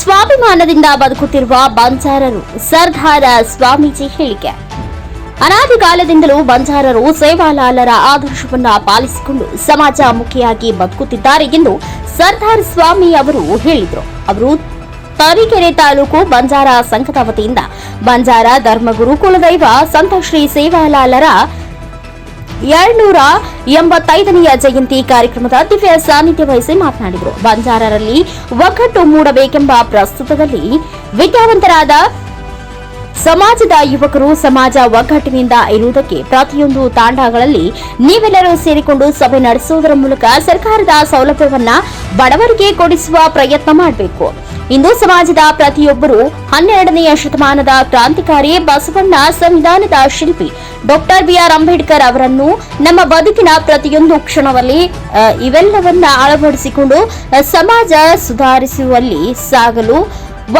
ಸ್ವಾಭಿಮಾನದಿಂದ ಬದುಕುತ್ತಿರುವ ಬಂಜಾರರು, ಸರ್ದಾರ ಸ್ವಾಮೀಜಿ ಹೇಳಿಕೆ. ಅನಾದಿ ಕಾಲದಿಂದಲೂ ಬಂಜಾರರು ಸೇವಾಲಾಲರ ಆದರ್ಶವನ್ನ ಪಾಲಿಸಿಕೊಂಡು ಸಮಾಜ ಮುಖಿಯಾಗಿ ಬದುಕುತ್ತಿದ್ದಾರೆ ಎಂದು ಸರ್ದಾರ್ ಸ್ವಾಮಿ ಅವರು ಹೇಳಿದರು. ಅವರು ತರೀಕೆರೆ ತಾಲೂಕು ಬಂಜಾರ ಸಂಘದ ವತಿಯಿಂದ ಬಂಜಾರ ಧರ್ಮಗುರು ಕುಲದೈವ ಸಂತ ಶ್ರೀ ಸೇವಾಲಾಲರ ಎರಡ್ನೂರ ಎಂಬತ್ತೈದನೆಯ ಜಯಂತಿ ಕಾರ್ಯಕ್ರಮದ ದಿವ್ಯ ಸಾನ್ನಿಧ್ಯ ವಹಿಸಿ ಮಾತನಾಡಿದರು. ಬಂಜಾರರಲ್ಲಿ ಒಗ್ಗಟ್ಟು ಮೂಡಬೇಕೆಂಬ ಪ್ರಸ್ತುತದಲ್ಲಿ ವಿದ್ಯಾವಂತರಾದ ಸಮಾಜದ ಯುವಕರು ಸಮಾಜ ಒಗ್ಗಟ್ಟಿನಿಂದ ಇರುವುದಕ್ಕೆ ಪ್ರತಿಯೊಂದು ತಾಂಡಗಳಲ್ಲಿ ನೀವೆಲ್ಲರೂ ಸೇರಿಕೊಂಡು ಸಭೆ ನಡೆಸುವುದರ ಮೂಲಕ ಸರ್ಕಾರದ ಸೌಲಭ್ಯವನ್ನ ಬಡವರಿಗೆ ಕೊಡಿಸುವ ಪ್ರಯತ್ನ ಮಾಡಬೇಕು. ಇಂದು ಸಮಾಜದ ಪ್ರತಿಯೊಬ್ಬರು ಹನ್ನೆರಡನೆಯ ಶತಮಾನದ ಕ್ರಾಂತಿಕಾರಿ ಬಸವಣ್ಣ ಸಂವಿಧಾನದ ಶಿಲ್ಪಿ ಡಾಕ್ಟರ್ ಬಿಆರ್ ಅಂಬೇಡ್ಕರ್ ಅವರನ್ನು ನಮ್ಮ ಬದುಕಿನ ಪ್ರತಿಯೊಂದು ಕ್ಷಣದಲ್ಲಿ ಇವೆಲ್ಲವನ್ನ ಅಳವಡಿಸಿಕೊಂಡು ಸಮಾಜ ಸುಧಾರಿಸುವಲ್ಲಿ ಸಾಗಲು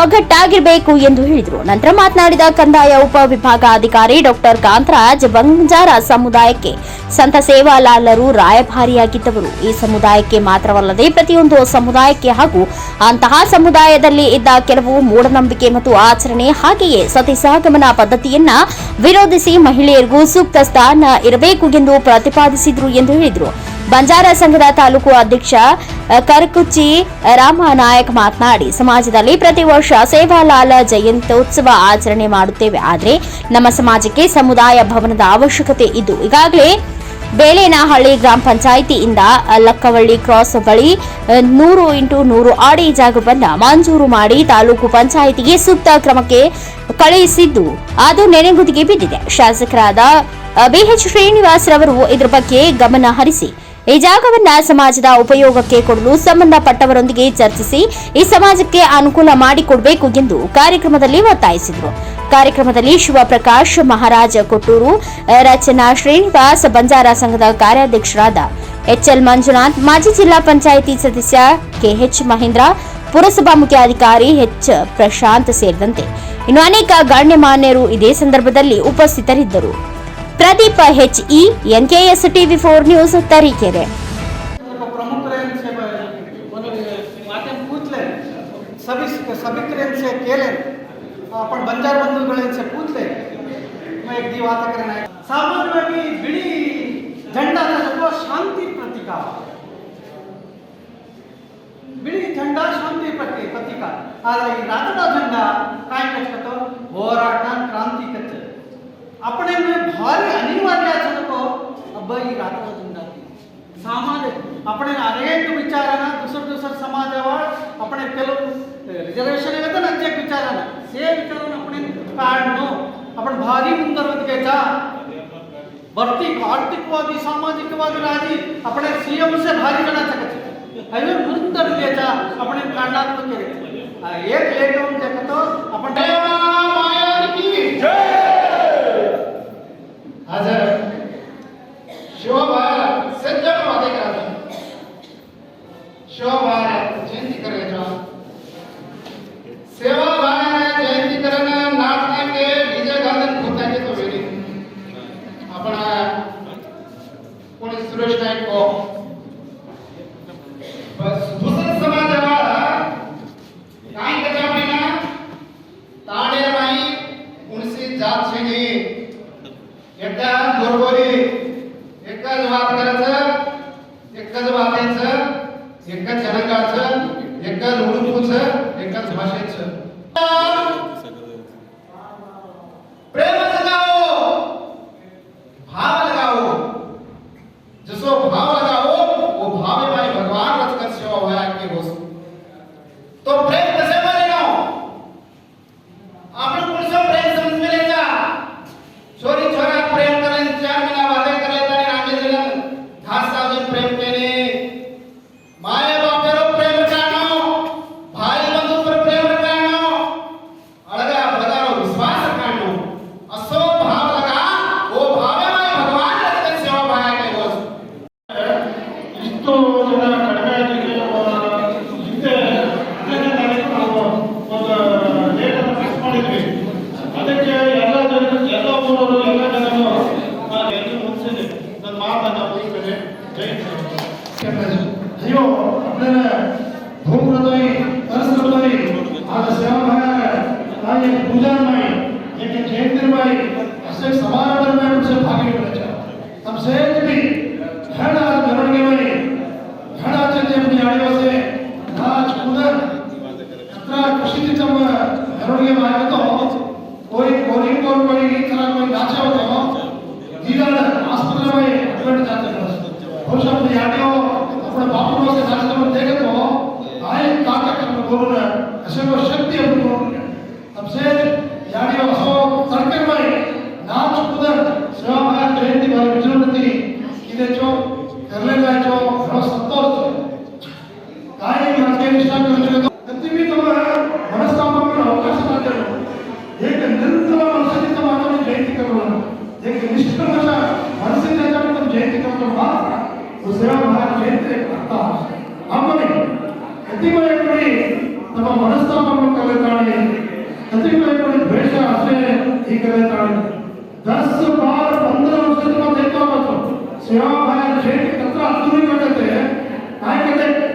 ಒಗ್ಗಟ್ಟಾಗಿರಬೇಕು ಎಂದು ಹೇಳಿದರು. ನಂತರ ಮಾತನಾಡಿದ ಕಂದಾಯ ಉಪವಿಭಾಗಾಧಿಕಾರಿ ಡಾಕ್ಟರ್ ಕಾಂತರಾಜ್, ಬಂಜಾರ ಸಮುದಾಯಕ್ಕೆ ಸಂತ ಸೇವಾಲಾಲರು ರಾಯಭಾರಿಯಾಗಿದ್ದವರು. ಈ ಸಮುದಾಯಕ್ಕೆ ಮಾತ್ರವಲ್ಲದೆ ಪ್ರತಿಯೊಂದು ಸಮುದಾಯಕ್ಕೆ ಹಾಗೂ ಅಂತಹ ಸಮುದಾಯದಲ್ಲಿ ಇದ್ದ ಕೆಲವು ಮೂಢನಂಬಿಕೆ ಮತ್ತು ಆಚರಣೆ ಹಾಗೆಯೇ ಸತಿಸಹಗಮನ ಪದ್ಧತಿಯನ್ನ ವಿರೋಧಿಸಿ ಮಹಿಳೆಯರಿಗೂ ಸೂಕ್ತ ಸ್ಥಾನ ಇರಬೇಕು ಎಂದು ಪ್ರತಿಪಾದಿಸಿದರು ಎಂದು ಹೇಳಿದರು. ಬಂಜಾರ ಸಂಘದ ತಾಲೂಕು ಅಧ್ಯಕ್ಷ ಕರ್ಕುಚ್ಚಿ ರಾಮನಾಯಕ್ ಮಾತನಾಡಿ, ಸಮಾಜದಲ್ಲಿ ಪ್ರತಿ ವರ್ಷ ಸೇವಾಲಾಲ ಜಯಂತ್ಯೋತ್ಸವ ಆಚರಣೆ ಮಾಡುತ್ತೇವೆ. ಆದರೆ, ನಮ್ಮ ಸಮಾಜಕ್ಕೆ ಸಮುದಾಯ ಭವನದ ಅವಶ್ಯಕತೆ ಇದ್ದು ಈಗಾಗಲೇ ಬೇಲೇನಹಳ್ಳಿ ಗ್ರಾಮ ಪಂಚಾಯಿತಿಯಿಂದ ಲಕ್ಕವಳ್ಳಿ ಕ್ರಾಸ್ ಬಳಿ ನೂರು ಇಂಟು ನೂರು ಆಡಿ ಜಾಗವನ್ನು ಮಂಜೂರು ಮಾಡಿ ತಾಲೂಕು ಪಂಚಾಯಿತಿಗೆ ಸೂಕ್ತ ಕ್ರಮಕ್ಕೆ ಕಳುಹಿಸಿದ್ದು, ಅದು ನೆನೆಗುದಿಗೆ ಬಿದ್ದಿದೆ. ಶಾಸಕರಾದ ಬಿಎಚ್ ಶ್ರೀನಿವಾಸ್ ರವರು ಇದರ ಬಗ್ಗೆ ಗಮನ ಹರಿಸಿ ಈ ಜಾಗವನ್ನ ಸಮಾಜದ ಉಪಯೋಗಕ್ಕೆ ಕೊಡಲು ಸಂಬಂಧಪಟ್ಟವರೊಂದಿಗೆ ಚರ್ಚಿಸಿ ಈ ಸಮಾಜಕ್ಕೆ ಅನುಕೂಲ ಮಾಡಿಕೊಡಬೇಕು ಎಂದು ಕಾರ್ಯಕ್ರಮದಲ್ಲಿ ಒತ್ತಾಯಿಸಿದರು. ಕಾರ್ಯಕ್ರಮದಲ್ಲಿ ಶಿವಪ್ರಕಾಶ್ ಮಹಾರಾಜ ಕೊಟ್ಟೂರು ರಚನಾ ಶ್ರೀನಿವಾಸ್ ಬಂಜಾರ ಸಂಘದ ಕಾರ್ಯಾಧ್ಯಕ್ಷರಾದ ಎಚ್ಎಲ್ ಮಂಜುನಾಥ್, ಮಾಜಿ ಜಿಲ್ಲಾ ಪಂಚಾಯಿತಿ ಸದಸ್ಯ ಕೆಎಚ್ ಮಹೇಂದ್ರ, ಪುರಸಭಾ ಮುಖ್ಯಾಧಿಕಾರಿ ಎಚ್ ಪ್ರಶಾಂತ್ ಸೇರಿದಂತೆ ಇನ್ನು ಅನೇಕ ಗಣ್ಯಮಾನ್ಯರು ಇದೇ ಸಂದರ್ಭದಲ್ಲಿ ಉಪಸ್ಥಿತರಿದ್ದರು. Pradeep H E NKS TV four news Tarikere. सभी सभी क्रेन से केले अपन बंजार बंधुगण से पूछले मैं एक दीवाता करना है सामान्यವಾಗಿ ಬಿಳಿ झंडा ಅಥವಾ ಶಾಂತಿ ಪ್ರತೀಕ. ಬಿಳಿ झंडा ಶಾಂತಿ ಪ್ರತೀಕ. ಆದರೆ ಈ ರಾಷ್ಟ್ರ झंडा ಕಾಯಕಕ್ಕೆ ಹೋರಾಟ ಕ್ರಾಂತಿಕಕ್ಕೆ ಅಪ್ಪಣೆಯ ಭಾರಿ ಅನಿವಾರ್ಯಾಚನಕೋ ಅಬ್ಬ ಈ ರಾತ್ರಿ ದುಂಡಾತಿ ಸಾಮಾನ್ಯ ಅಪ್ಪಣೆ ಅನೇಕ ವಿಚಾರನ ದುಸರ್ ದುಸರ್ ಸಮಾಜವ ಅಪ್ಪಣೆ ಕೆಲವು ರಿಸರ್ವೇಶನ್ ಇರುತ್ತೆ ನಂಜೆಕ್ ವಿಚಾರನ ಸೇ ವಿಚಾರನ ಅಪ್ಪಣೆ ಕಾಡ್ನು ಅಪ್ಪಣೆ ಭಾರಿ ಮುಂದರದಗೇಚ ಬರ್ತಿಕ ಆರ್ಥಿಕವಾಗಿ ಸಾಮಾಜಿಕವಾಗಿ ರಾಜಿ ಅಪ್ಪಣೆ ಸಿಎಂ ಸೇ ಭಾರಿ ಜನ ಚಕಚ ಅಯ್ಯೋ ಮುಂದರದಗೇಚ ಅಪ್ಪಣೆ ಕಾಂಡಾತ್ಮಕ ಏಕ ಏಕ ಒಂದು शिवभारत जयंती करायचा. सेवा भावाने जयंती करणं नाचण्याचे डीजे घालून भूताचे तो वेळी. आपण कोणी सुरेश नाईक को बस दुसरं समाजाला काय त्याच्या महिना ताणे नाही उणसी जात शेनी एका गोरगोरी एकच वाद करायचं एकच वागायचं एकच जनांगाचं एकच उडूपूचं एकच भाषेचं મિલણમય જે કે જયંતિરમય હસેક સમારંભ में उनसे भागे हुए बचा सबसे भी घड़ा धरण के में घड़ा चलते अपनी आड़े से नाच कूदन खतरा खुशी थी तब धरण के में तो कोई कोई कोर कोई इस तरह कोई नाचा होता हो जिला अस्पताल में अटकट जाते हैं खुश अपने आड़े हो अपने बापू से नाचते हुए देखे तो आए ताकत अपने बोलना ऐसे को शक्ति अपने बोलना सबसे दस बार पंद्रह वर्ष में देखा होतो सेवा भाई शेठ तत्र अंतुरी करते हैं। आए कहते